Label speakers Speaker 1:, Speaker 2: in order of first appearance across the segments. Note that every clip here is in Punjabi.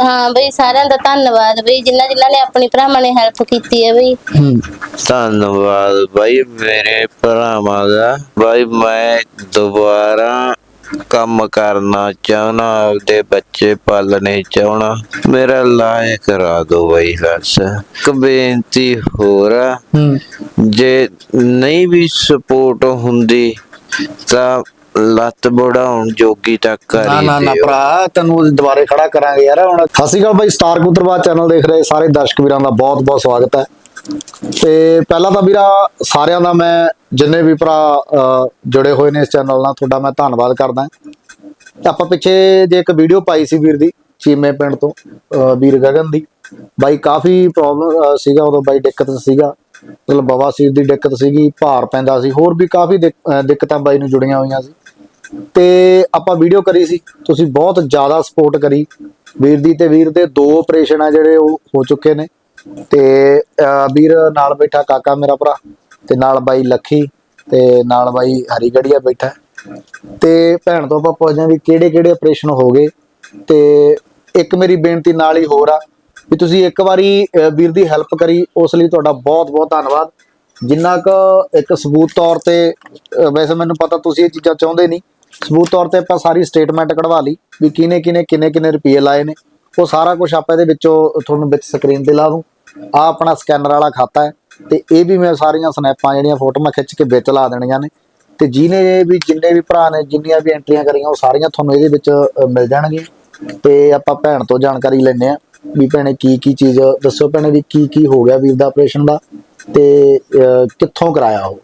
Speaker 1: ਹਾਂ ਬਈ ਸਾਰਿਆਂ ਦਾ ਧੰਨਵਾਦ ਬਈ ਜਿਨ੍ਹਾਂ ਜਿਨ੍ਹਾਂ ਨੇ ਆਪਣੀ ਭਰਾਵਾਂ ਨੇ ਹੈਲਪ ਕੀਤੀ ਹੈ ਬਈ।
Speaker 2: ਧੰਨਵਾਦ ਬਾਈ ਮੇਰੇ ਭਰਾਵਾਂ ਦਾ। ਬਾਈ ਮੈਂ ਦੁਬਾਰਾ ਕੰਮ ਕਰਨਾ ਚਾਹਣਾ ਆਪਦੇ ਬੱਚੇ ਪਾਲਣੇ ਚਾਹਣਾ ਮੇਰਾ ਲਾਇਕ ਕਰਾ ਦੋ ਬਾਈ ਬਸ ਇੱਕ ਬੇਨਤੀ ਹੋਰ ਆ ਜੇ ਨਹੀਂ ਵੀ ਸਪੋਰਟ ਹੁੰਦੀ ਤਾਂ ਲੱਤ ਬੜਾਉਣ ਜੋਗੀ ਤੱਕ
Speaker 3: ਨਾ
Speaker 2: ਕਰੀ
Speaker 3: ਨਾ ਨਾ
Speaker 2: ਦਿਓ
Speaker 3: ਭਰਾ ਤੈਨੂੰ ਦੁਬਾਰੇ ਖੜਾ ਕਰਾਂਗੇ ਯਾਰ ਹੁਣ। ਸਤਿ ਸ਼੍ਰੀ ਅਕਾਲ ਬਾਈ ਸਟਾਰ ਕੁਤਰਵਾ ਚੈਨਲ ਦੇਖ ਰਹੇ ਸਾਰੇ ਦਰਸ਼ਕ ਵੀਰਾਂ ਦਾ ਬਹੁਤ ਬਹੁਤ ਸਵਾਗਤ ਹੈ। ਤੇ ਪਹਿਲਾਂ ਤਾਂ ਵੀਰਾ ਸਾਰਿਆਂ ਦਾ ਮੈਂ ਜਿੰਨੇ ਵੀ ਭਰਾ ਜੁੜੇ ਹੋਏ ਨੇ ਇਸ ਚੈਨਲ ਨਾਲ ਤੁਹਾਡਾ ਮੈਂ ਧੰਨਵਾਦ ਕਰਦਾ। ਆਪਾਂ ਪਿੱਛੇ ਜੇ ਇੱਕ ਵੀਡੀਓ ਪਾਈ ਸੀ ਵੀਰ ਦੀ ਚੀਮੇ ਪਿੰਡ ਤੋਂ ਵੀਰ ਗਗਨ ਦੀ। ਬਾਈ ਕਾਫੀ ਪ੍ਰੋਬਲਮ ਸੀਗਾ ਉਦੋਂ ਬਾਈ ਦਿੱਕਤ ਸੀਗਾ। ਮਤਲਬ ਬਵਾਸੀਰ ਦੀ ਦਿੱਕਤ ਸੀਗੀ, ਭਾਰ ਪੈਂਦਾ ਸੀ, ਹੋਰ ਵੀ ਕਾਫੀ ਦਿੱਕਤਾਂ ਬਾਈ ਨੂੰ ਜੁੜੀਆਂ ਹੋਈਆਂ ਸੀ। ਤੇ ਆਪਾਂ ਵੀਡੀਓ ਕਰੀ ਸੀ, ਤੁਸੀਂ ਬਹੁਤ ਜ਼ਿਆਦਾ ਸਪੋਰਟ ਕਰੀ। ਵੀਰ ਦੀ ਤੇ ਵੀਰ ਦੇ ਦੋ ਆਪਰੇਸ਼ਨ ਆ ਜਿਹੜੇ ਉਹ ਹੋ ਚੁੱਕੇ ਨੇ। ਤੇ ਵੀਰ ਨਾਲ ਬੈਠਾ ਕਾਕਾ ਮੇਰਾ ਭਰਾ, ਤੇ ਨਾਲ ਬਾਈ ਲੱਖੀ, ਤੇ ਨਾਲ ਬਾਈ ਹਰੀਗੜੀਆ ਬੈਠਾ। ਤੇ ਭੈਣ ਤੋਂ ਆਪਾਂ ਪੁੱਛਦੇ ਹਾਂ ਵੀ ਕਿਹੜੇ ਕਿਹੜੇ ਆਪਰੇਸ਼ਨ ਹੋ ਗਏ। ਤੇ ਇੱਕ ਮੇਰੀ ਬੇਨਤੀ ਨਾਲ ਹੀ ਹੋਰ ਆ ਵੀ ਤੁਸੀਂ ਇੱਕ ਵਾਰੀ ਵੀਰ ਦੀ ਹੈਲਪ ਕਰੀ, ਉਸ ਲਈ ਤੁਹਾਡਾ ਬਹੁਤ ਬਹੁਤ ਧੰਨਵਾਦ। ਜਿੰਨਾ ਕੁ ਇੱਕ ਸਬੂਤ ਤੌਰ ਤੇ ਵੈਸੇ ਮੈਨੂੰ ਪਤਾ ਤੁਸੀਂ ਇਹ ਚੀਜ਼ਾਂ ਚਾਹੁੰਦੇ ਨਹੀਂ। ਸਬੂਤ ਤੌਰ ਤੇ ਆਪਾਂ ਸਾਰੀ ਸਟੇਟਮੈਂਟ ਕਢਵਾ ਲਈ ਵੀ ਕਿਨੇ ਕਿਨੇ ਕਿੰਨੇ ਕਿੰਨੇ ਰੁਪਏ ਲਾਏ ਨੇ। ਉਹ ਸਾਰਾ ਕੁਝ ਆਪਾਂ ਇਹਦੇ ਵਿੱਚੋਂ ਤੁਹਾਨੂੰ ਵਿੱਚ ਸਕਰੀਨ ਤੇ ਲਾ ਦੂੰ। ਆ ਆਪਣਾ ਸਕੈਨਰ ਵਾਲਾ ਖਾਤਾ ਹੈ ਤੇ ਇਹ ਵੀ ਮੈਂ ਸਾਰੀਆਂ ਸਨੈਪਾਂ ਜਿਹੜੀਆਂ ਫੋਟੋਆਂ ਖਿੱਚ ਕੇ ਵਿੱਚ ਲਾ ਦੇਣੀਆਂ ਨੇ। ਤੇ ਜਿਹਨੇ ਵੀ, ਜਿੰਨੇ ਵੀ ਭਰਾ ਨੇ, ਜਿੰਨੀਆਂ ਵੀ ਐਂਟਰੀਆਂ ਕਰੀਆਂ, ਉਹ ਸਾਰੀਆਂ ਤੁਹਾਨੂੰ ਇਹਦੇ ਵਿੱਚ ਮਿਲ ਜਾਣਗੀਆਂ। ਤੇ ਆਪਾਂ ਭੈਣ ਤੋਂ ਜਾਣਕਾਰੀ ਲੈਣੇ ਆ ਵੀ ਭੈਣੇ ਕੀ ਕੀ ਚੀਜ਼ ਦੱਸੋ ਭੈਣੇ ਵੀ ਕੀ ਕੀ ਹੋ ਗਿਆ ਵੀਰ ਦਾ ਆਪਰੇਸ਼ਨ ਦਾ ਤੇ ਅ, ਕਿੱਥੋਂ ਕਰਾਇਆ ਉਹ?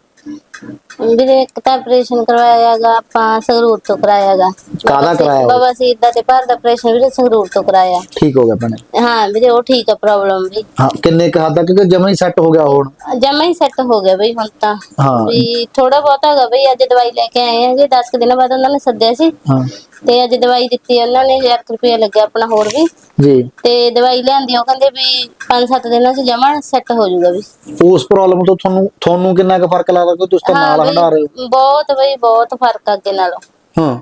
Speaker 1: ਵੀਰੇ ਇੱਕ ਤਾਂ ਆਪਰੇਸ਼ਨ ਕਰਵਾਇਆਗਾ ਆਪਾਂ ਸੰਗਰੂਰ ਤੋਂ ਕਰਾਇਆਗਾ
Speaker 3: ਕਾਹਦਾ ਕਰਾਇਆ?
Speaker 1: ਬਾਬਾ ਸੀਰ ਦਾ ਤੇ ਭਾਰ ਦਾ ਆਪਰੇਸ਼ਨ ਵੀਰੇ ਸੰਗਰੂਰ ਤੋਂ ਕਰਾਇਆ।
Speaker 3: ਠੀਕ ਹੋ ਗਿਆ ਭੈਣੇ।
Speaker 1: ਹਾਂ ਵੀਰੇ ਉਹ ਠੀਕ ਆ ਪ੍ਰੋਬਲਮ ਵੀ।
Speaker 3: ਹਾਂ ਕਿੰਨੇ ਕੁ ਹੱਦ ਤੱਕ? ਕਿ ਜਮਾ ਹੀ ਸੈੱਟ ਹੋ ਗਿਆ ਹੁਣ।
Speaker 1: ਜਮਾ ਹੀ ਸੈੱਟ ਹੋ ਗਿਆ ਬਈ ਹੁਣ ਤਾਂ।
Speaker 3: ਹਾਂ।
Speaker 1: ਵੀ ਥੋੜਾ ਬਹੁਤ ਹੈਗਾ ਬਈ ਅੱਜ ਦਵਾਈ ਲੈ ਕੇ ਆਏ ਆਂਗੇ 10 ਕੁ ਦਿਨਾਂ ਬਾਅਦ ਉਹਨਾਂ ਨੇ ਸੱਦਿਆ ਸੀ।
Speaker 3: ਹਾਂ।
Speaker 1: ਤੇ ਅੱਜ ਦਵਾਈ ਦਿੱਤੀ ਉਹਨਾਂ ਨੇ 1000 ਰੁਪਏ ਲੱਗਿਆ ਆਪਣਾ ਹੋਰ ਵੀ।
Speaker 3: ਜੀ।
Speaker 1: ਤੇ ਦਵਾਈ ਲਿਆਂਦੀ ਉਹ ਕਹਿੰਦੇ ਵੀ 5-7 ਦਿਨਾਂ ਚ ਜਮਾ ਸੈੱਟ ਹੋ ਜਾਊਗਾ ਵੀ।
Speaker 3: ਉਸ ਪ੍ਰੋਬਲਮ ਤੋਂ ਤੁਹਾਨੂੰ ਤੁਹਾਨੂੰ ਕਿੰਨਾ ਕੁ ਫ਼ਰਕ ਲੱਗਦਾ? ਕਿ ਤੁਸੀਂ ਨਾਲ ਹੰਡਾ ਰਹੇ ਹੋ।
Speaker 1: ਬਹੁਤ ਬਈ ਬਹੁਤ ਫ਼ਰਕ ਆ ਅੱਗੇ ਨਾਲੋਂ।
Speaker 3: ਹਾਂ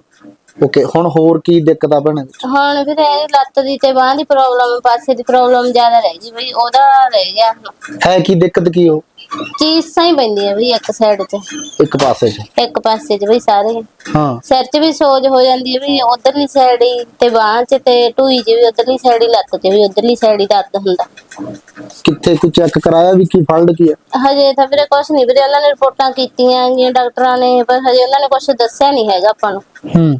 Speaker 3: ਓਕੇ ਹੁਣ ਹੋਰ ਕੀ ਦਿੱਕਤ ਆ ਭੈਣੇ
Speaker 1: ਹੁਣ ਵੀਰੇ ਇਹ ਲੱਤ ਦੀ ਤੇ ਬਾਹ ਦੀ ਪ੍ਰੋਬਲਮ ਪਾਸੇ ਦੀ ਪ੍ਰੋਬਲਮ ਜ਼ਿਆਦਾ ਰਹਿ ਗਈ ਬਈ ਉਹਦਾ ਰਹਿ ਗਿਆ।
Speaker 3: ਹੈ ਕੀ ਦਿੱਕਤ ਕੀ ਹੋ
Speaker 1: ਚੀਸਾਂ ਹੀ ਪੈਂਦੀਆਂ ਬਈ ਇੱਕ ਸਾਈਡ 'ਚ।
Speaker 3: ਇੱਕ ਪਾਸੇ 'ਚ।
Speaker 1: ਇੱਕ ਪਾਸੇ 'ਚ ਬਈ ਸਾਰੇ।
Speaker 3: ਹਾਂ।
Speaker 1: ਸਿਰ 'ਚ ਵੀ ਸੋਜ ਹੋ ਜਾਂਦੀ ਹੈ ਵੀ ਉਧਰਲੀ ਸਾਈਡ ਹੀ ਤੇ ਬਾਹ 'ਚ ਤੇ ਢੂਈ 'ਚ ਵੀ ਉਧਰਲੀ ਸਾਈਡ ਹੀ ਲੱਤ 'ਚ ਵੀ ਉਧਰਲੀ ਸਾਈਡ ਹੀ ਦਰਦ ਹੁੰਦਾ।
Speaker 3: ਕਿੱਥੇ ਕੁ ਚੈੱਕ ਕਰਾਇਆ ਵੀ ਕੀ ਫਲਡ ਕੀ ਹੈ?
Speaker 1: ਹਜੇ ਤਾਂ ਵੀਰੇ ਕੁਛ ਨਹੀਂ ਵੀਰੇ ਉਹਨਾਂ ਨੇ ਰਿਪੋਰਟਾਂ ਕੀਤੀਆਂ ਗੀਆਂ ਡਾਕਟਰਾਂ ਨੇ ਪਰ ਹਜੇ ਉਹਨਾਂ ਨੇ ਕੁਛ ਦੱਸਿਆ ਨਹੀਂ ਹੈਗਾ ਆਪਾਂ ਨੂੰ।
Speaker 3: ਹੂੰ।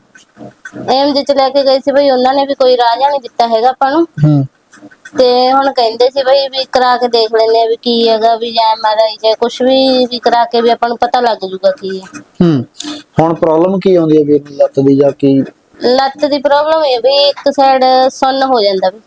Speaker 1: ਐਮ ਚ ਲੈ ਕੇ ਗਏ ਸੀ ਬਈ ਉਹਨਾਂ ਨੇ ਵੀ ਕੋਈ ਰਾਜਾ ਨਹੀਂ ਦਿੱਤਾ ਹੈਗਾ ਆਪਾਂ ਨੂੰ।
Speaker 3: ਹੂੰ।
Speaker 1: ਤੇ ਹੁਣ ਕਹਿੰਦੇ ਸੀ ਬਈ ਵੀ ਕਰਾ ਕੇ ਦੇਖ ਆ ਵੀ ਕੀ ਹੈਗਾ ਵੀ ਜਾਂ ਐਮਆਰਆਈ ਜਾਂ ਕੁਛ ਵੀ ਵੀ ਕਰਾ ਕੇ ਵੀ ਆਪਾਂ ਨੂੰ ਪਤਾ ਲੱਗ ਜੂਗਾ ਕੀ ਹੈ।
Speaker 3: ਹੂੰ ਹੁਣ ਪ੍ਰੋਬਲਮ ਕੀ ਆਉਂਦੀ ਹੈ ਵੀਰ ਨੂੰ ਲੱਤ ਦੀ ਜਾਂ ਕੀ?
Speaker 1: ਲੱਤ ਦੀ ਪ੍ਰੋਬਲਮ ਹੈ ਵੀ ਇੱਕ ਸਾਈਡ ਸੁੰਨ ਹੋ ਜਾਂਦਾ ਵੀ।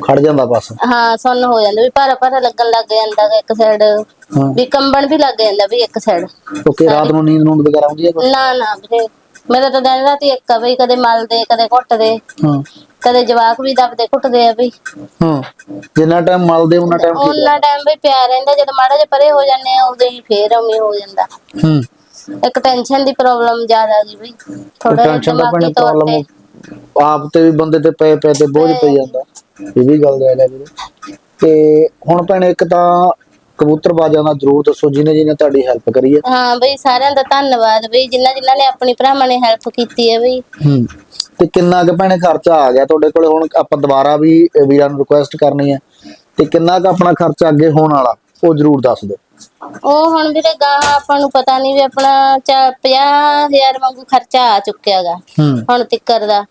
Speaker 3: ਖੜ ਜਾਂਦਾ ਬਸ।
Speaker 1: ਹਾਂ ਸੁੰਨ ਹੋ ਜਾਂਦਾ ਵੀ ਭਾਰਾ ਭਾਰਾ ਲੱਗਣ ਲੱਗ ਜਾਂਦਾ ਗਾ ਇੱਕ ਸਾਈਡ
Speaker 3: ਹਾਂ।
Speaker 1: ਵੀ ਕੰਬਣ ਵੀ ਲੱਗ ਜਾਂਦਾ ਵੀ ਇੱਕ ਸਾਈਡ
Speaker 3: ਓਕੇ ਰਾਤ ਨੂੰ ਨੀਂਦ ਨੂੰਦ ਵਗੈਰਾ ਆਉਂਦੀ ਹੈ?
Speaker 1: ਨਾ ਨਾ ਵੀਰੇ। ਮੇਰਾ ਤਾਂ ਦਿਨ ਰਾਤ ਹੀ ਇੱਕ ਆ ਬਈ ਕਦੇ ਮਲਦੇ ਕਦੇ ਘੁੱਟਦੇ।
Speaker 3: ਹਾਂ।
Speaker 1: ਕਦੇ ਜਵਾਕ ਵੀ ਦਬਦੇ ਘੁੱਟਦੇ ਆ ਬਈ
Speaker 3: ਹਾਂ ਜਿੰਨਾ ਟਾਈਮ ਮਲਦੇ ਉਹਨਾਂ ਟਾਈਮ ਠੀਕ
Speaker 1: ਉਹਨਾਂ ਟਾਈਮ ਵੀ ਪਿਆ ਰਹਿੰਦਾ ਜਦ ਮਾੜਾ ਜਿਹਾ ਪਰੇ ਹੋ ਜਾਂਦੇ ਆ ਉਦੋਂ ਹੀ ਫੇਰ ਉਵੇਂ ਹੋ ਜਾਂਦਾ।
Speaker 3: ਹੂੰ।
Speaker 1: ਇੱਕ ਟੈਨਸ਼ਨ ਦੀ ਪ੍ਰੋਬਲਮ ਜ਼ਿਆਦਾ ਗਈ ਬਈ। ਥੋੜਾ
Speaker 3: ਟੈਨਸ਼ਨ ਦਾ
Speaker 1: ਦਿਮਾਗੀ
Speaker 3: ਭੈਣੇ ਪ੍ਰੋਬਲਮ ਆਪ ਤੇ ਵੀ ਬੰਦੇ ਤੇ ਪਏ ਪਏ ਤੇ ਬੋਝ ਪਈ ਜਾਂਦਾ। ਇਹ ਵੀ ਗੱਲ ਦੇ ਲੈ ਵੀਰੇ। ਤੇ ਹੁਣ ਭੈਣੇ ਇੱਕ ਤਾਂ ਕਬੂਤਰਬਾਜ਼ਾਂ ਦਾ ਜ਼ਰੂਰ ਦੱਸੋ ਜਿਹਨੇ ਜਿਹਨੇ ਤੁਹਾਡੀ ਹੈਲਪ ਕਰੀ ਹੈ।
Speaker 1: ਹਾਂ ਬਈ ਸਾਰਿਆਂ ਦਾ ਧੰਨਵਾਦ ਬਈ ਜਿਨ੍ਹਾਂ ਜਿਨ੍ਹਾਂ ਨੇ ਆਪਣੀ ਭਰਾਵਾਂ ਨੇ ਹੈਲਪ ਕੀਤੀ ਹੈ ਬਈ।
Speaker 3: ਹੂੰ। ਤੇ ਕਿੰਨਾ ਕੁ ਭੈਣੇ ਖਰਚਾ ਆ ਗਿਆ? ਤੁਹਾਡੇ ਕੋਲੇ ਹੁਣ ਆਪਾਂ ਦੁਬਾਰਾ ਵੀ ਵੀਰਾਂ ਨੂੰ ਰਿਕੁਐਸਟ ਕਰਨੀ ਹੈ। ਤੇ ਕਿੰਨਾ ਕੁ ਆਪਣਾ ਖਰਚਾ ਅੱਗੇ ਹੋਣ ਵਾਲਾ? ਉਹ ਜ਼ਰੂਰ ਦੱਸ ਦਿਓ।
Speaker 1: ਉਹ ਹੁਣ ਵੀਰੇ ਗਾਹਾਂ ਆਪਾਂ ਨੂੰ ਪਤਾ ਨਹੀਂ ਵੀ ਆਪਣਾ 50000 ਵਾਂਗੂ ਖਰਚਾ ਆ ਚੁੱਕਿਆਗਾ ਹੁਣ ਤਿੱਕਰ ਦਾ।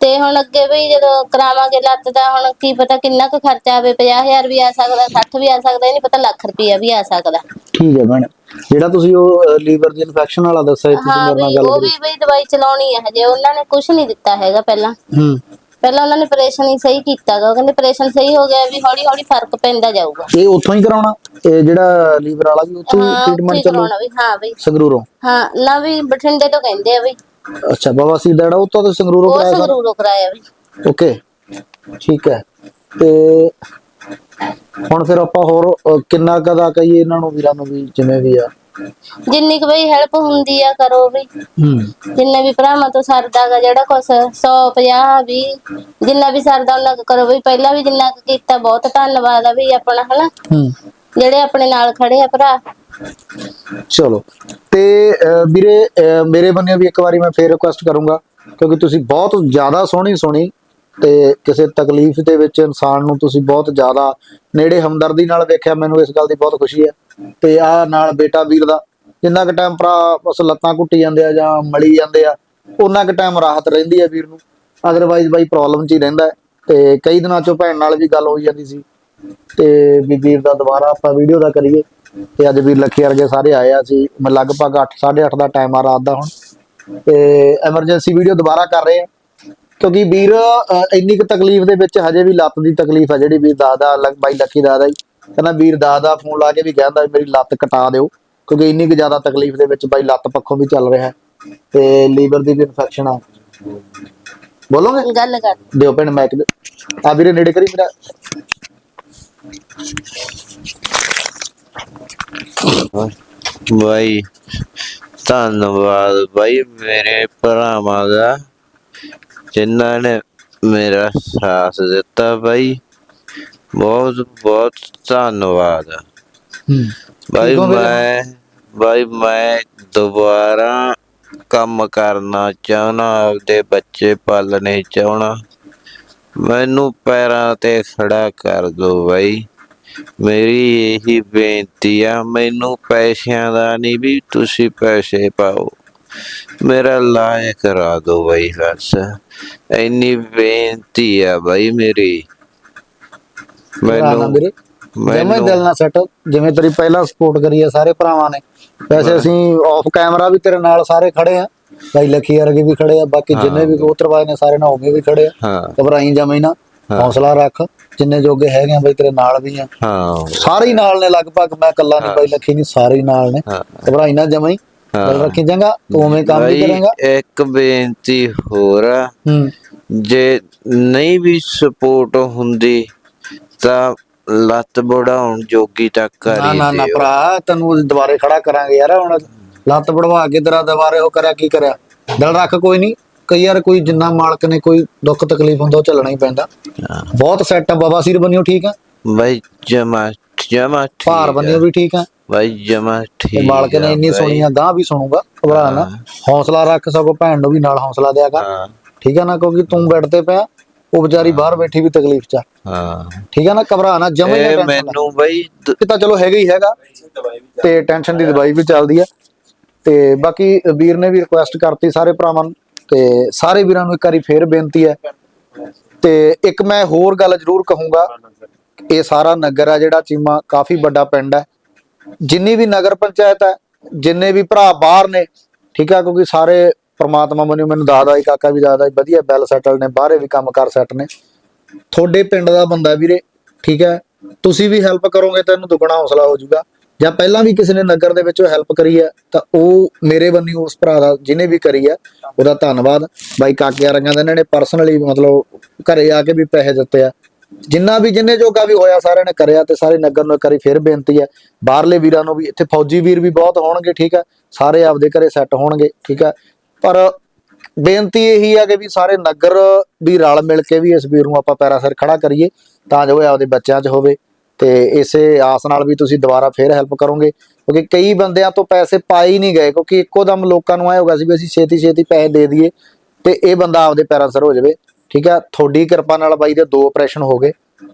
Speaker 1: ਤੇ ਹੁਣ ਅੱਗੇ ਬਈ ਜਦੋਂ ਕਰਾਵਾਂਗੇ ਲੱਤ ਦਾ ਹੁਣ ਕੀ ਪਤਾ ਕਿੰਨਾ ਕੁ ਖਰਚਾ ਆਵੇ? 50000 ਵੀ ਆ ਸਕਦਾ 60 ਵੀ ਆ ਸਕਦਾ ਇਹ ਨਹੀਂ ਪਤਾ ਲੱਖ ਰੁਪਈਆ ਵੀ ਆ ਸਕਦਾ।
Speaker 3: ਠੀਕ ਹੈ ਭੈਣੇ। ਜਿਹੜਾ ਤੁਸੀਂ ਉਹ ਲੀਵਰ ਦੀ ਇਨਫੈਕਸ਼ਨ ਵਾਲਾ ਦੱਸਿਆ ਸੀ, ਤੁਸੀਂ
Speaker 1: ਹਾਂ
Speaker 3: ਮੇਰੇ ਨਾਲ
Speaker 1: ਬਈ
Speaker 3: ਗੱਲ
Speaker 1: ਉਹ
Speaker 3: ਕਰੀ।
Speaker 1: ਵੀ ਬਈ ਦਵਾਈ ਚਲਾਉਣੀ ਹੈ ਹਜੇ ਉਹਨਾਂ ਨੇ ਕੁਝ ਨਹੀਂ ਦਿੱਤਾ ਹੈਗਾ ਪਹਿਲਾਂ।
Speaker 3: ਹੂੰ।
Speaker 1: ਪਹਿਲਾਂ ਉਹਨਾਂ ਨੇ ਆਪਰੇਸ਼ਨ ਹੀ ਸਹੀ ਕੀਤਾਗਾ ਉਹ ਕਹਿੰਦੇ ਆਪਰੇਸ਼ਨ ਸਹੀ ਹੋ ਗਿਆ ਵੀ ਹੌਲੀ ਹੌਲੀ ਫ਼ਰਕ ਪੈਂਦਾ ਜਾਊਗਾ।
Speaker 3: ਇਹ ਉੱਥੋਂ ਹੀ ਕਰਾਉਣਾ? ਇਹ ਜਿਹੜਾ ਲੀਵਰ ਵਾਲਾ ਵੀ ਉੱਥੋਂ ਹੀ
Speaker 1: ਹਾਂ ਉੱਥੇ
Speaker 3: ਟ੍ਰੀਟਮੈਂਟ ਚੱਲੂ?
Speaker 1: ਕਰਾਉਣਾ ਵੀ ਹਾਂ ਬਈ
Speaker 3: ਸੰਗਰੂਰੋਂ?
Speaker 1: ਹਾਂ ਨਾ ਵੀ ਬਠਿੰਡੇ ਤੋਂ ਕਹਿੰਦੇ ਆ ਬਈ
Speaker 3: ਅੱਛਾ ਬਾਬਾ ਸੀ ਜਿਹੜਾ ਉਹ ਤਾਂ ਸੰਗਰੂਰੋਂ
Speaker 1: ਉਹ
Speaker 3: ਕਰਾਇਆ
Speaker 1: ਸੰਗਰੂਰੋਂ ਕਰਾਇਆ ਬਈ
Speaker 3: ਓਕੇ ਠੀਕ ਹੈ। ਤੇ ਹੁਣ ਫਿਰ ਆਪਾਂ ਹੋਰ ਕਿੰਨਾ ਕਦਾ ਕਹੀਏ ਇਹਨਾਂ ਨੂੰ ਵੀਰਾਂ ਨੂੰ ਵੀ ਜਿਵੇਂ ਵੀ ਆ।
Speaker 1: ਜਿੰਨੀ ਕੁ ਬਈ ਹੈਲਪ ਹੁੰਦੀ ਆ ਕਰੋ ਵੀ।
Speaker 3: ਹੂੰ।
Speaker 1: ਜਿੰਨੇ ਵੀ ਭਰਾਵਾਂ ਤੋਂ ਸਰਦਾ ਗਾ ਜਿਹੜਾ ਕੁਛ 100 50 20 ਜਿੰਨਾ ਵੀ ਸਰਦਾ ਉਹਨਾਂ ਕੁ ਕਰੋ ਵੀ। ਪਹਿਲਾਂ ਵੀ ਜਿੰਨਾ ਕੁ ਕੀਤਾ ਬਹੁਤ ਧੰਨਵਾਦ ਆ ਵੀ ਆਪਣਾ ਹਨਾ?
Speaker 3: ਹੂੰ।
Speaker 1: ਜਿਹੜੇ ਆਪਣੇ ਨਾਲ ਖੜੇ ਆ ਭਰਾ।
Speaker 3: ਚਲੋ। ਤੇ ਅਹ, ਵੀਰੇ ਅਹ, ਮੇਰੇ ਬੰਨਿਓ ਵੀ ਇੱਕ ਵਾਰੀ ਮੈਂ ਫੇਰ ਰਿਕੁਐਸਟ ਕਰੂੰਗਾ ਕਿਉਂਕਿ ਤੁਸੀਂ ਬਹੁਤ ਜ਼ਿਆਦਾ ਸੋਹਣੀ ਸੁਣੀ ਤੇ ਕਿਸੇ ਤਕਲੀਫ ਦੇ ਵਿੱਚ ਇਨਸਾਨ ਨੂੰ ਤੁਸੀਂ ਬਹੁਤ ਜ਼ਿਆਦਾ ਨੇੜੇ ਹਮਦਰਦੀ ਨਾਲ ਵੇਖਿਆ, ਮੈਨੂੰ ਇਸ ਗੱਲ ਦੀ ਬਹੁਤ ਖੁਸ਼ੀ ਹੈ ਤੇ ਆ ਨਾਲ ਬੇਟਾ ਵੀਰ ਦਾ, ਜਿੰਨਾ ਕੁ ਟਾਈਮ ਭਰਾ ਬਸ ਲੱਤਾਂ ਘੁੱਟੀ ਜਾਂਦੇ ਆ ਜਾਂ ਮਲੀ ਜਾਂਦੇ ਆ ਉਹਨਾਂ ਕੁ ਟਾਈਮ ਰਾਹਤ ਰਹਿੰਦੀ ਹੈ ਵੀਰ ਨੂੰ। ਅਦਰਵਾਈਜ਼ ਬਾਈ ਪ੍ਰੋਬਲਮ 'ਚ ਹੀ ਰਹਿੰਦਾ ਤੇ ਕਈ ਦਿਨਾਂ ਚੋਂ ਭੈਣ ਨਾਲ ਵੀ ਗੱਲ ਹੋਈ ਜਾਂਦੀ ਸੀ ਤੇ ਵੀ ਵੀਰ ਦਾ ਦੁਬਾਰਾ ਆਪਾਂ ਵੀਡੀਓ ਦਾ ਕਰੀਏ। ਤੇ ਅੱਜ ਵੀਰ ਲੱਖੀ ਵਰਗੇ ਸਾਰੇ ਆਏ ਆ ਸੀ ਮੈਂ ਲਗਭਗ 8 8:30 ਦਾ ਟਾਈਮ ਆ ਰਾਤ ਦਾ ਹੁਣ। ਤੇ ਐਮਰਜੈਂਸੀ ਵੀਡੀਓ ਦੁਬਾਰਾ ਕਰ ਰਹੇ ਆ ਕਿਉਂਕਿ ਵੀਰ ਇੰਨੀ ਕੁ ਤਕਲੀਫ ਦੇ ਵਿੱਚ ਹਜੇ ਵੀ ਲੱਤ ਦੀ ਤਕਲੀਫ ਆ ਜਿਹੜੀ ਵੀਰ ਦਾਦਾ ਲੱਗ ਬਾਈ ਲੱਖੀ ਦਾਦਾ ਹੀ ਕਹਿੰਦਾ ਵੀਰ ਦਾਦਾ ਫੋਨ ਲਾ ਕੇ ਵੀ ਕਹਿੰਦਾ ਵੀ ਮੇਰੀ ਲੱਤ ਕਟਾ ਦਿਓ ਕਿਉਂਕਿ ਇੰਨੀ ਕੁ ਜ਼ਿਆਦਾ ਤਕਲੀਫ ਦੇ ਵਿੱਚ ਬਾਈ ਲੱਤ ਪੱਖੋਂ ਵੀ ਚੱਲ ਰਿਹਾ। ਹੈ ਤੇ ਲੀਵਰ ਦੀ ਵੀ ਇਨਫੈਕਸ਼ਨ ਆ। ਬੋਲੋਗੇ?
Speaker 1: ਗੱਲ ਕਰ।
Speaker 3: ਦਿਓ ਭੈਣ ਮੈਕ ਦੇ ਆ ਵੀਰੇ ਨੇੜੇ ਕਰੀ ਮੇਰਾ।
Speaker 2: ਬਾਈ ਧੰਨਵਾਦ ਬਾਈ ਮੇਰੇ ਭਰਾਵਾਂ ਦਾ। ਜਿਨ੍ਹਾਂ ਨੇ ਮੇਰਾ ਸਾਥ ਦਿੱਤਾ ਬਾਈ ਬਹੁਤ ਬਹੁਤ ਧੰਨਵਾਦ। ਬਾਈ? ਮੈਂ ਬਾਈ ਮੈਂ ਦੁਬਾਰਾ ਕੰਮ ਕਰਨਾ ਚਾਹਣਾ ਆਪਦੇ ਬੱਚੇ ਪਾਲਣੇ ਚਾਹਣਾ ਮੈਨੂੰ ਪੈਰਾਂ ਤੇ ਖੜਾ ਕਰ ਦੋ ਬਾਈ। ਮੇਰੀ ਇਹੀ ਬੇਨਤੀ ਆ ਮੈਨੂੰ ਪੈਸਿਆਂ ਦਾ ਨਹੀਂ ਵੀ ਤੁਸੀਂ ਪੈਸੇ ਪਾਓ। ਮੇਰਾ ਲਾਇਕ ਕਰਾ ਦੋ ਬਾਈ ਬਸ ਇੰਨੀ ਬੇਨਤੀ ਆ ਬਾਈ ਮੇਰੀ।
Speaker 3: ਭਰਾ ਨਾ ਵੀਰੇ ਜਿਵੇਂ
Speaker 2: ਮੈਨੂੰ
Speaker 3: ਦਿਲ ਨਾਲ ਸੈੱਟ ਜਿਵੇਂ ਤੇਰੀ ਪਹਿਲਾਂ ਸਪੋਰਟ ਕਰੀ ਆ ਸਾਰੇ ਭਰਾਵਾਂ ਨੇ। ਵੈਸੇ ਅਸੀਂ ਆਫ ਕੈਮਰਾ ਵੀ ਤੇਰੇ ਨਾਲ ਸਾਰੇ ਖੜੇ ਆ। ਭਾਈ ਲੱਖੀ ਵਰਗੇ ਵੀ ਖੜੇ ਆ ਬਾਕੀ ਜਿੰਨੇ ਵੀ ਕਬੂਤਰਬਾਜ਼ ਨੇ ਸਾਰੇ ਨਾ ਹੋਗੇ ਵੀ ਖੜੇ ਆ। ਘਬਰਾਈ ਜਮੇ ਨਾ। ਹੌਸਲਾ ਰੱਖ ਜਿੰਨੇ ਜੋਗੇ ਹੈਗੇ ਆ ਬਈ ਤੇਰੇ ਨਾਲ ਵੀ ਆ।
Speaker 2: ਹਾਂ।
Speaker 3: ਸਾਰੇ ਹੀ ਨਾਲ ਨੇ ਲਗਭਗ ਮੈਂ ਇਕੱਲਾ ਨਹੀਂ ਬਾਈ ਲੱਖੀ ਨਹੀਂ ਸਾਰੇ ਹੀ ਨਾਲ ਨੇ। ਘਬਰਾਈ ਨਾ ਜਮੇ ਗੱਲ ਰੱਖੀ ਤੂੰ ਉਵੇਂ ਕੰਮ ਵੀ ਕਰੇਗਾ।
Speaker 2: ਇੱਕ ਬੇਨਤੀ ਹੋਰ ਆ।
Speaker 3: ਹੂੰ।
Speaker 2: ਜੇ ਨਹੀਂ ਵੀ ਸਪੋਰਟ ਹੁੰਦੀ ਤਾਂ ਲੱਤ ਬੜਾਉਣ ਜੋਗੀ ਤੱਕ
Speaker 3: ਨਾ
Speaker 2: ਕਰੀ
Speaker 3: ਨਾ ਨਾ
Speaker 2: ਦਿਓ।
Speaker 3: ਭਰਾ ਤੈਨੂੰ ਦੁਬਾਰੇ ਖੜਾ ਕਰਾਂਗੇ ਯਾਰ ਹੁਣ ਲੱਤ ਵੜਵਾ ਕੇ ਤੇਰਾ ਦੁਬਾਰੇ ਉਹ ਕਰਿਆ ਕੀ ਕਰਿਆ? ਦਿਲ ਰੱਖ ਕੋਈ ਨਹੀਂ ਕਈ ਯਾਰ ਕੋਈ ਜਿੰਨਾ ਮਾਲਕ ਨੇ ਕੋਈ ਦੁੱਖ ਤਕਲੀਫ ਹੁੰਦਾ ਉਹ ਝੱਲਣਾ ਹੀ ਪੈਂਦਾ। ਬਹੁਤ ਸੈੱਟ ਆ ਬਾਬਾ ਸਿਰ ਬੰਨਿਓ ਠੀਕ ਆ।
Speaker 2: ਬਾਈ ਜਮਾ ਜਮਾ
Speaker 3: ਭਾਰ। ਬੰਨਿਓ ਵੀ ਠੀਕ ਆ।
Speaker 2: ਬਾਈ ਜਮਾ ਠੀਕ
Speaker 3: ਮਾਲਕ ਨੇ ਇੰਨੀ। ਸੁਣੀਆਂ ਗਾਂ ਵੀ ਸੁਣੂਗਾ ਘਬਰਾ ਨਾ। ਹੌਸਲਾ ਰੱਖ ਸਗੋਂ ਭੈਣ ਨੂੰ ਵੀ ਨਾਲ ਹੌਸਲਾ ਦਿਆ ਕਰ।
Speaker 2: ਹਾਂ।
Speaker 3: ਠੀਕ ਆ ਨਾ ਕਿਉਂਕਿ ਤੂੰ ਬੈੱਡ ਤੇ ਪਿਆ ਉਹ ਵਿਚਾਰੀ ਬਾਹਰ ਬੈਠੀ ਵੀ ਤਕਲੀਫ ਚ
Speaker 2: ਹਾਂ।
Speaker 3: ਠੀਕ ਆ ਨਾ ਘਬਰਾ ਨਾ ਜਮੇ ਨਾ ਟੈਨਸ਼ਨ
Speaker 2: ਮੈਨੂੰ ਬਾਈ ਦ-
Speaker 3: ਇਹ ਤਾਂ ਚਲੋ ਹੈਗਾ ਹੀ ਹੈਗਾ ਤੇ ਟੈਨਸ਼ਨ ਦੀ ਦਵਾਈ ਵੀ ਚੱਲਦੀ ਆ। ਤੇ ਬਾਕੀ ਵੀਰ ਨੇ ਵੀ ਰਿਕੁਐਸਟ ਕਰਤੀ ਸਾਰੇ ਭਰਾਵਾਂ ਨੂੰ ਤੇ ਸਾਰੇ ਵੀਰਾਂ ਨੂੰ ਇੱਕ ਵਾਰੀ ਫੇਰ ਬੇਨਤੀ ਹੈ ਤੇ ਇੱਕ ਮੈਂ ਹੋਰ ਗੱਲ ਜ਼ਰੂਰ ਕਹੂੰਗਾ ਇਹ ਸਾਰਾ ਨਗਰ ਆ ਜਿਹੜਾ ਚੀਮਾ ਕਾਫੀ ਵੱਡਾ ਪਿੰਡ ਹੈ ਜਿੰਨੀ ਵੀ ਨਗਰ ਪੰਚਾਇਤ ਹੈ, ਜਿੰਨੇ ਵੀ ਭਰਾ ਬਾਹਰ ਨੇ, ਠੀਕ ਆ, ਕਿਉਂਕਿ ਸਾਰੇ ਪਰਮਾਤਮਾ ਮੈਨੂੰ ਮੈਨੂੰ ਦਾਦਾ ਹੀ ਕਾਕਾ ਵੀ ਦਾਦਾ ਹੀ ਵਧੀਆ ਵੈਲ ਸੈਟਲ ਨੇ, ਬਾਹਰੇ ਵੀ ਕੰਮ ਕਰ ਸੈਟ ਨੇ। ਤੁਹਾਡੇ ਪਿੰਡ ਦਾ ਬੰਦਾ ਵੀਰੇ, ਠੀਕ ਹੈ, ਤੁਸੀਂ ਵੀ ਹੈਲਪ ਕਰੋਗੇ ਤਾਂ ਇਹਨੂੰ ਦੁੱਗਣਾ ਹੌਸਲਾ ਹੋ ਜਾਊਗਾ। ਜਾਂ ਪਹਿਲਾਂ ਵੀ ਕਿਸੇ ਨੇ ਨਗਰ ਦੇ ਵਿੱਚ ਹੈਲਪ ਕਰੀ ਹੈ, ਤਾਂ ਉਹ ਮੇਰੇ ਬੰਨੀ ਉਸ ਭਰਾ ਦਾ ਜਿਹਨੇ ਵੀ ਕਰੀ ਹੈ, ਉਹਦਾ ਧੰਨਵਾਦ। ਬਾਈ ਕਾਕਿਆ ਰੰਗਾਂ ਦਾ ਇਹਨਾਂ ਨੇ ਪਰਸਨਲੀ ਮਤਲਬ ਘਰੇ ਆ ਕੇ ਵੀ ਪੈਸੇ ਦਿੱਤੇ ਆ। ਜਿੰਨਾ ਵੀ ਜਿੰਨੇ ਜੋਗਾ ਵੀ ਹੋਇਆ, ਸਾਰਿਆਂ ਨੇ ਕਰਿਆ ਤੇ ਸਾਰੇ ਨਗਰ ਨੂੰ ਇੱਕ ਵਾਰੀ ਫਿਰ ਬੇਨਤੀ ਹੈ। ਬਾਹਰਲੇ ਵੀਰਾਂ ਨੂੰ ਵੀ, ਇੱਥੇ ਫੌਜੀ ਵੀਰ ਵੀ ਬਹੁਤ ਹੋਣਗੇ, ਠੀਕ ਹੈ? ਸਾਰੇ ਆਪਦੇ ਘਰੇ ਸੈੱਟ ਹੋਣਗੇ, ਠੀਕ ਹੈ? ਪਰ ਬੇਨਤੀ ਇਹੀ ਹੈ ਕਿ ਵੀ ਸਾਰੇ ਨਗਰ ਵੀ ਰਲ ਮਿਲ ਕੇ ਵੀ ਇਸ ਵੀਰ ਨੂੰ ਆਪਾਂ ਪੈਰਾ ਸਿਰ ਖੜਾ ਕਰੀਏ, ਤਾਂ ਜੋ ਇਹ ਆਪਦੇ ਬੱਚਿਆਂ 'ਚ ਹੋਵੇ। ਤੇ ਇਸੇ ਆਸ ਨਾਲ ਵੀ ਤੁਸੀਂ ਦੁਬਾਰਾ ਫੇਰ ਹੈਲਪ ਕਰੋਗੇ। ਕਿਉਂਕਿ ਕਈ ਬੰਦਿਆਂ ਤੋਂ ਪੈਸੇ ਪਾਏ ਹੀ ਨਹੀਂ ਗਏ, ਕਿਉਂਕਿ ਇੱਕੋ ਦਮ ਲੋਕਾਂ ਨੂੰ ਐ ਹੋਗਾ ਸੀ ਵੀ ਅਸੀਂ ਛੇਤੀ ਛੇਤੀ ਪੈਸੇ ਦੇ ਦਈਏ ਤੇ ਇਹ ਬੰਦਾ ਆਪਦੇ ਪੈਰਾਂ ਸਿਰ ਹੋ ਜਾਵੇ। ਠੀਕ ਹੈ ਤੁਹਾਡੀ ਕਿਰਪਾ ਨਾਲ ਬਾਈ ਦੇ ਦੋ ਆਪਰੇਸ਼ਨ ਹੋ ਗਏ।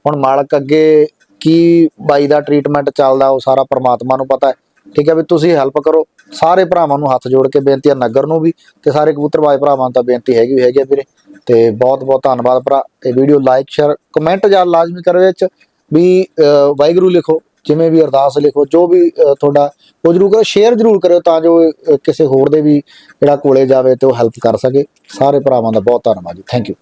Speaker 3: ਹੁਣ ਮਾਲਕ ਅੱਗੇ ਕੀ ਬਾਈ ਦਾ ਟ੍ਰੀਟਮੈਂਟ ਚੱਲਦਾ, ਉਹ ਸਾਰਾ ਪਰਮਾਤਮਾ ਨੂੰ ਪਤਾ ਹੈ। ਠੀਕ ਹੈ ਵੀ ਤੁਸੀਂ ਹੈਲਪ ਕਰੋ। ਸਾਰੇ ਭਰਾਵਾਂ ਨੂੰ ਹੱਥ ਜੋੜ ਕੇ ਬੇਨਤੀ ਹੈ ਨਗਰ ਨੂੰ ਵੀ ਤੇ ਸਾਰੇ ਕਬੂਤਰਬਾਜ਼ ਭਰਾਵਾਂ ਨੂੰ ਤਾਂ ਬੇਨਤੀ ਹੈਗੀ ਹੈਗੀ ਹੈ ਵੀਰੇ। ਤੇ ਬਹੁਤ ਬਹੁਤ ਧੰਨਵਾਦ ਭਰਾ। ਇਹ ਵੀਡੀਓ ਲਾਈਕ ਸ਼ੇਅਰ ਕਮੈਂਟ ਜਾਂ ਲਾਜ਼ਮੀ ਕਰੋ ਵਿੱਚ ਵੀ ਵਾਹਿਗੁਰੂ ਲਿਖੋ। ਜਿਵੇਂ ਵੀ ਅਰਦਾਸ ਲਿਖੋ, ਜੋ ਵੀ ਤੁਹਾਡਾ, ਉਹ ਜਰੂਰ ਕਰੋ ਸ਼ੇਅਰ ਜਰੂਰ ਕਰਿਓ ਤਾਂ ਜੋ ਕਿਸੇ ਹੋਰ ਦੇ ਵੀ ਜਿਹੜਾ ਕੋਲੇ ਜਾਵੇ ਤੇ ਉਹ ਹੈਲਪ ਕਰ ਸਕੇ। ਸਾਰੇ ਭਰਾਵਾਂ ਦਾ ਬਹੁਤ ਧੰਨਵਾਦ ਜੀ। Thank you